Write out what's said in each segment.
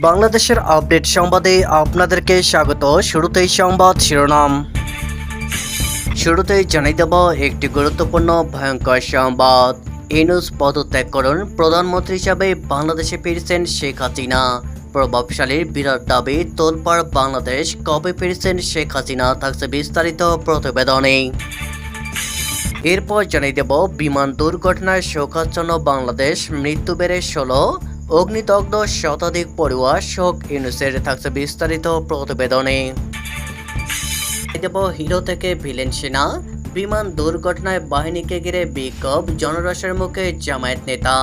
বাংলাদেশের আপডেট সংবাদে আপনাদেরকে স্বাগত। শুরুতেই সংবাদ শিরোনাম। শুরুতেই জানিয়ে দেব একটি গুরুত্বপূর্ণ, ভয়ঙ্কর সংবাদ। ইনুস পদত্যাগ করুন প্রধানমন্ত্রী হিসাবে বাংলাদেশে ফিরছেন শেখ হাসিনা। প্রভাবশালীর বিরাট দাবি, তোলপাড় বাংলাদেশ, কবে ফিরছেন শেখ হাসিনা থাকছে বিস্তারিত প্রতিবেদনে। এরপর জানিয়ে দেব, বিমান দুর্ঘটনায় শোকাচ্ছন্ন বাংলাদেশ, মৃত্যু বেড়ে ষোলো। অগ্নিদগ্ধ শতাধিক পড়ুয়া শোক ইউনুসের থাকছে বিস্তারিত প্রতিবেদনে। দেব হিরো থেকে ভিলেন সেনা, বিমান দুর্ঘটনায় বাহিনীকে ঘিরে বিক্ষোভ জনরসের মুখে জামায়াত নেতা।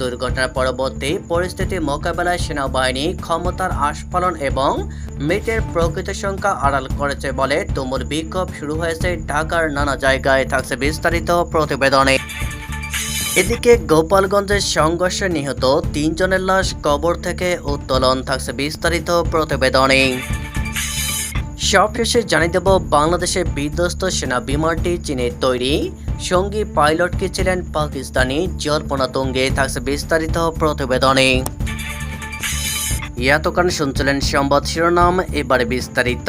দুর্ঘটনার পরবর্তী পরিস্থিতি মোকাবেলায় সেনাবাহিনী ক্ষমতার আস্ফালন এবং মৃতের প্রকৃত সংখ্যা আড়াল করেছে বলে তুমুল বিক্ষোভ শুরু হয়েছে ঢাকার নানা জায়গায়, থাকছে বিস্তারিত প্রতিবেদনে। এদিকে গোপালগঞ্জের সংঘর্ষে নিহত তিনজনের লাশ কবর থেকে উত্তোলন থাকছে বিস্তারিত প্রতিবেদনে। সবশেষে জানিয়ে দেব, বাংলাদেশে বিধ্বস্ত সেনা বিমানটি চীনের তৈরি। সঙ্গী পাইলটকে ছিলেন পাকিস্তানি জল্পনা তুঙ্গে, থাকছে বিস্তারিত প্রতিবেদনে। এতক্ষণ শুনছিলেন সংবাদ শিরোনাম, এবারে বিস্তারিত।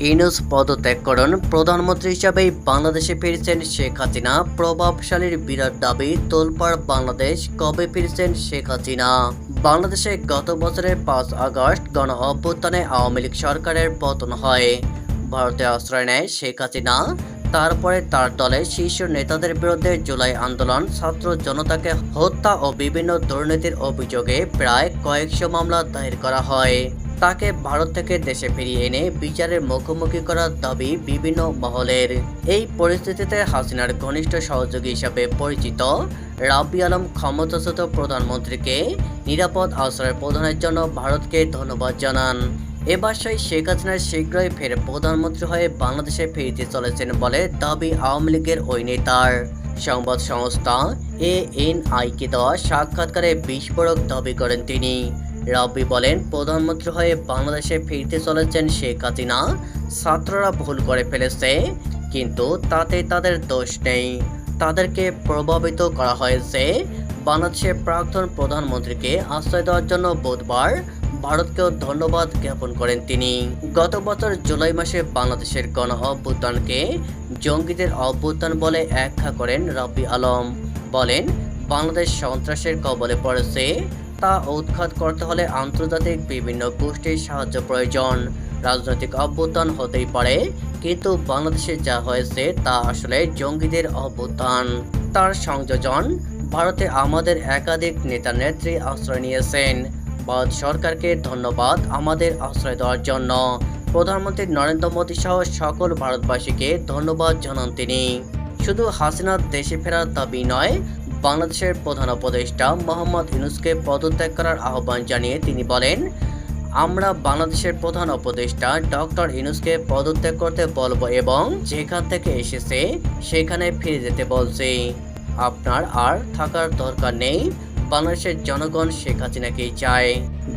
ইনুস পদত্যাগ করুন প্রধানমন্ত্রী হিসাবে বাংলাদেশে ফিরছেন শেখ হাসিনা। প্রভাবশালীর বিরাট দাবি, তোলপাড় বাংলাদেশ, কবে ফিরছেন শেখ হাসিনা? বাংলাদেশে গত বছরের পাঁচ আগস্ট গণ অভ্যুত্থানে আওয়ামী লীগ সরকারের পতন হয়। ভারতে আশ্রয় নেয় শেখ হাসিনা। তারপরে তার দলের শীর্ষ নেতাদের বিরুদ্ধে জুলাই আন্দোলন, ছাত্র জনতাকে হত্যা ও বিভিন্ন দুর্নীতির অভিযোগে প্রায় কয়েকশো মামলা দায়ের করা হয়। তাকে ভারত থেকে দেশে ফিরিয়ে এনে বিচারের মুখোমুখি করার দাবি বিভিন্ন মহলের। এই পরিস্থিতিতে হাসিনার ঘনিষ্ঠ সহযোগী হিসাবে পরিচিত রাব্বি আলম ক্ষমতাচ্যুত প্রধানমন্ত্রীকে নিরাপদ আশ্রয় প্রদানের জন্য ভারতকে ধন্যবাদ জানান। এবার সেই শেখ হাসিনা শীঘ্রই ফের প্রধানমন্ত্রী হয়ে বাংলাদেশে ফিরতে চলেছেন বলে দাবি আওয়ামী লীগের ওই নেতার। সংবাদ সংস্থা এ এন আইকে দেওয়া সাক্ষাৎকারে বিস্ফোরক দাবি করেন তিনি। রাব্বি বলেন, প্রধানমন্ত্রী হয়ে বাংলাদেশে ফিরতে চলেছেন শেখ হাসিনা। ছাত্ররা ভুল করে ফেলেছে, কিন্তু তাতে তাদের দোষ নেই। তাদেরকে প্রভাবিত করা হয়েছে। বাংলাদেশের প্রাক্তন প্রধানমন্ত্রীকে আশ্রয় দেওয়ার জন্য বুধবার ভারতকেও ধন্যবাদ জ্ঞাপন করেন তিনি। গত বছর জুলাই মাসে বাংলাদেশের গণ অভ্যুত্থানকে জঙ্গিদের অভ্যুত্থান বলে ব্যাখ্যা করেন রাব্বি আলম। বলেন, বাংলাদেশ সন্ত্রাসের কবলে পড়েছে তা উৎখাত করতে হলে আন্তর্জাতিক বিভিন্ন গোষ্ঠীর সাহায্য প্রয়োজন। রাজনৈতিক অভ্যুত্থান হতেই পারে, কিন্তু বাংলাদেশে যা হয়েছে তা আসলে জঙ্গিদের অভ্যুত্থান। তার সংযোজন, ভারতে আমাদের একাধিক নেতা নেত্রী আশ্রয় নিয়েছেন। ভারত সরকারকে ধন্যবাদ আমাদের আশ্রয় দেওয়ার জন্য। প্রধানমন্ত্রী নরেন্দ্র মোদী সহ সকল ভারতবাসীকে ধন্যবাদ জানান তিনি। শুধু হাসিনার দেশে ফেরার দাবি নয় বাংলাদেশের প্রধান উপদেষ্টা মোহাম্মদ ইউনুসকে পদত্যাগ করার আহ্বান জানিয়ে তিনি বলেন, আমরা বাংলাদেশের প্রধান উপদেষ্টা ডক্টর ইনুসকে পদত্যাগ করতে বলব এবং যেখান থেকে এসেছে সেখানে ফিরে যেতে বলছি। আপনার আর থাকার দরকার নেই, বাংলাদেশের জনগণ শেখ হাসিনাকেই চায়।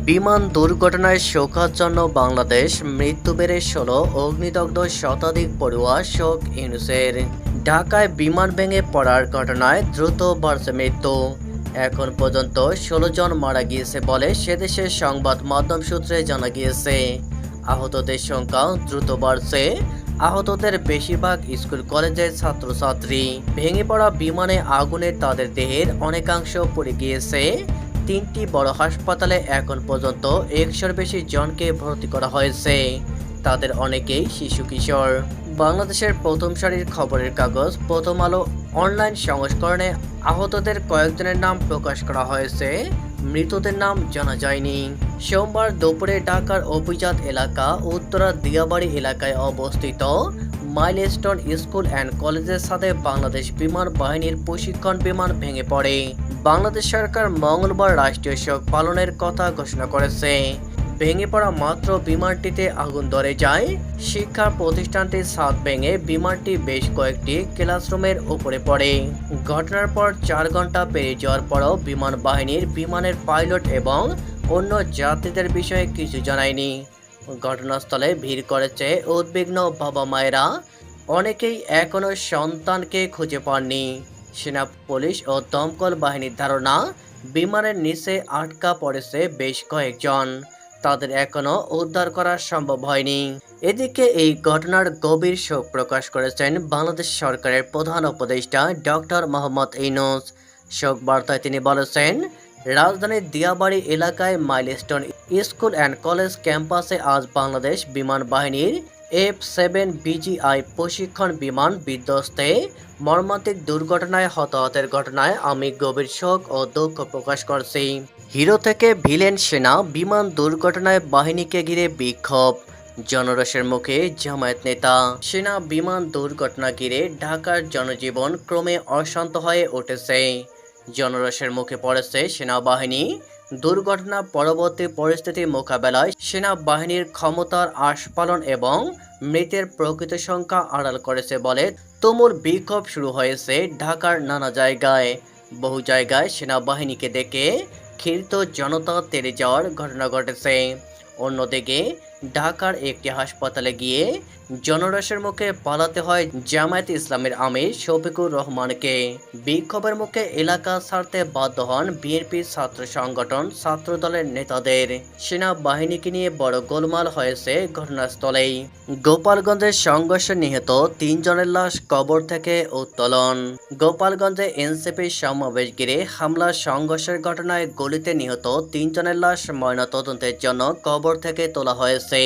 বিমান দুর্ঘটনায় শোকার জন্য বাংলাদেশ মৃত্যু বেড়ে ষোলো অগ্নিদগ্ধ শতাধিক পড়ুয়া শোক ইউনুসের। ঢাকায় বিমান ভেঙে পড়ার ঘটনায় দ্রুত বাড়ছে মৃত্যু। এখন পর্যন্ত ষোলো জন মারা গিয়েছে বলে সেদেশের সংবাদ মাধ্যম সূত্রে জানা গিয়েছে। আহতদের সংখ্যা দ্রুত বাড়ছে। আহতদের বেশিরভাগ স্কুল, কলেজের ছাত্রছাত্রী। ভেঙে পড়া বিমানে আগুনে তাদের দেহের অনেকাংশ পড়ে গিয়েছে। তিনটি বড় হাসপাতালে এখন পর্যন্ত একশোর বেশি জনকে ভর্তি করা হয়েছে। তাদের অনেকেই শিশু কিশোর। বাংলাদেশের প্রথম সারির খবরের কাগজ, প্রথম আলো অনলাইন সংস্করণে আহতদের কয়েকজনের নাম প্রকাশ করা হয়েছে। মৃতদের নাম জানা যায়নি। সোমবার দুপুরে ঢাকার অভিজাত এলাকা, উত্তরা দিয়াবাড়ি এলাকায় অবস্থিত মাইলস্টোন স্কুল অ্যান্ড কলেজের সাথে বাংলাদেশ বিমান বাহিনীর প্রশিক্ষণ বিমান ভেঙে পড়ে। বাংলাদেশ সরকার মঙ্গলবার রাষ্ট্রীয় শোক পালনের কথা ঘোষণা করেছে। ভেঙে পড়া মাত্র বিমানটিতে আগুন ধরে যায়। শিক্ষা প্রতিষ্ঠানটির ছাদ ভেঙে বিমানটি বেশ কয়েকটি ক্লাসরুমের উপরে পড়ে। ঘটনার পর চার ঘণ্টা পেরিয়ে যাওয়ার পরও বিমান বাহিনীর বিমানের পাইলট এবং অন্য যাত্রীদের বিষয়ে কিছু জানায়নি। ঘটনাস্থলে ভিড় করেছে উদ্বিগ্ন বাবা মায়েরা। অনেকেই এখনও সন্তানকে খুঁজে পাননি। সেনা, পুলিশ ও দমকল বাহিনীর ধারণা, বিমানের নিচে আটকা পড়েছে বেশ কয়েকজন। তাদের এখনও উদ্ধার করা সম্ভব হয়নি। এদিকে এই ঘটনার গভীর শোক প্রকাশ করেছেন বাংলাদেশ সরকারের প্রধান উপদেষ্টা ডক্টর মোহাম্মদ ইনুস শোক বার্তায় তিনি বলেছেন, রাজধানীর দিয়াবাড়ি এলাকায় মাইলস্টোন স্কুল অ্যান্ড কলেজ ক্যাম্পাসে আজ বাংলাদেশ বিমান বাহিনীর এফ সেভেন বিজিআই প্রশিক্ষণ বিমান বিধ্বস্তে মর্মান্তিক দুর্ঘটনায় হতাহতের ঘটনায় আমি গভীর শোক ও দুঃখ প্রকাশ করছি। হিরো থেকে ভিলেন সেনা বিমান দুর্ঘটনায় বাহিনীকে ঘিরে বিক্ষোভ। জনরসের মুখে জামায়াত নেতা। সেনা বিমান দুর্ঘটনা ঘিরে ঢাকার জনজীবন ক্রমে অশান্ত হয়ে উঠেছে। জনরসের মুখে পড়েছে সেনাবাহিনী। দুর্ঘটনা, পরবর্তী পরিস্থিতি মোকাবেলায় সেনাবাহিনীর ক্ষমতার আস্ফালন এবং মৃতের প্রকৃত সংখ্যা আড়াল করেছে বলে তুমুল বিক্ষোভ শুরু হয়েছে ঢাকার নানা জায়গায়। বহু জায়গায় সেনাবাহিনীকে দেখে ক্ষীর্ত জনতা তেড়ে যাওয়ার ঘটনা ঘটেছে। অন্যদিকে ঢাকার একটি হাসপাতালে গিয়ে জনরসের মুখে পালাতে হয় জামায়াত ইসলামের আমির শফিকুর রহমানকে। বিক্ষোভের মুখে এলাকা ছাড়তে বাধ্য হন বিএনপির ছাত্র সংগঠন ছাত্র দলের নেতাদের। সেনাবাহিনীকে নিয়ে বড় গোলমাল হয়েছে ঘটনাস্থলেই। গোপালগঞ্জের সংঘর্ষে নিহত তিনজনের লাশ কবর থেকে উত্তোলন। গোপালগঞ্জে এনসিপির সমাবেশ ঘিরে হামলা সংঘর্ষের ঘটনায় গলিতে নিহত তিনজনের লাশ ময়নাতদন্তের জন্য কবর থেকে তোলা হয়েছে।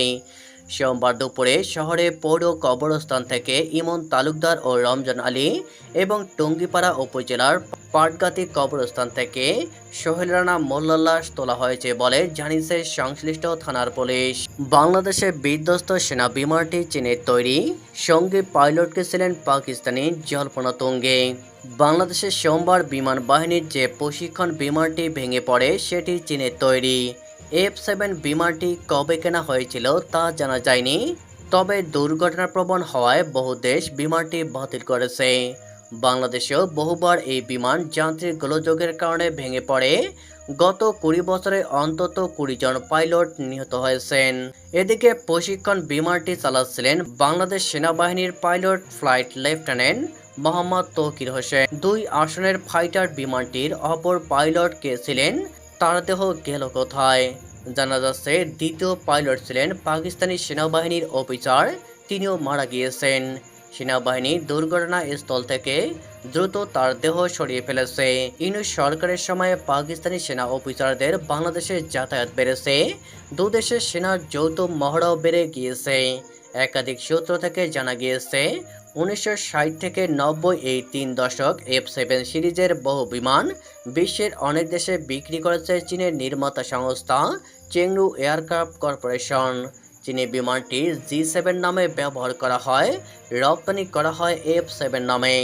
সোমবার দুপুরে শহরে পৌর কবরস্থান থেকে ইমন তালুকদার ও রমজান আলী এবং টঙ্গিপাড়া উপজেলার পাটগাতি কবরস্থান থেকে সোহেল রানা লাশ তোলা হয়েছে বলে জানিয়েছে সংশ্লিষ্ট থানার পুলিশ। বাংলাদেশে বিধ্বস্ত সেনা বিমানটি চীনের তৈরি সঙ্গে পাইলটকে ছিলেন পাকিস্তানি জল্পনা তুঙ্গে বাংলাদেশের সোমবার বিমান বাহিনীর যে প্রশিক্ষণ বিমানটি ভেঙে পড়ে, সেটি চীনের তৈরি। এফ সেভেন বিমানটি কবে কেনা হয়েছিল তা জানা যায়নি, তবে দুর্ঘটনাপ্রবণ হওয়ায় বহু দেশ বিমানটি বাতিল করেছে। বাংলাদেশেও বহুবার এই বিমান যান্ত্রিক গোলযোগের কারণে ভেঙে পড়ে। গত কুড়ি বছরে অন্তত কুড়ি জন পাইলট নিহত হয়েছেন। এদিকে প্রশিক্ষণ বিমানটি চালাচ্ছিলেন বাংলাদেশ সেনাবাহিনীর pilot flight lieutenant Mohammad Taukir Hossain. দুই আসনের ফাইটার বিমানটির অপর পাইলট কে ছিলেন? তার দেহ গেল কোথায়? জানা যাচ্ছে দ্বিতীয় পাইলট ছিলেন পাকিস্তানি সেনাবাহিনীর অফিসার, তিনিও মারা গিয়েছেন। সেনাবাহিনী দুর্ঘটনা স্থল থেকে দ্রুত তার দেহ সরিয়ে ফেলেছে। ইউনুস সরকারের সময়ে পাকিস্তানি সেনা অফিসারদের বাংলাদেশে যাতায়াত বেড়েছে। দুদেশের সেনার যৌথ মহড়াও বেড়ে গিয়েছে। একাধিক সূত্র থেকে জানা গিয়েছে উনিশশো ষাট থেকে নব্বই এই তিন দশক এফ সেভেন সিরিজের বহু বিমান বিশ্বের অনেক দেশে বিক্রি করেছে চীনের নির্মাতা সংস্থা চেংরু এয়ারক্রাফট কর্পোরেশন। চীনে বিমানটি জি সেভেন নামে ব্যবহার করা হয়, রপ্তানি করা হয় এফ সেভেন নামে।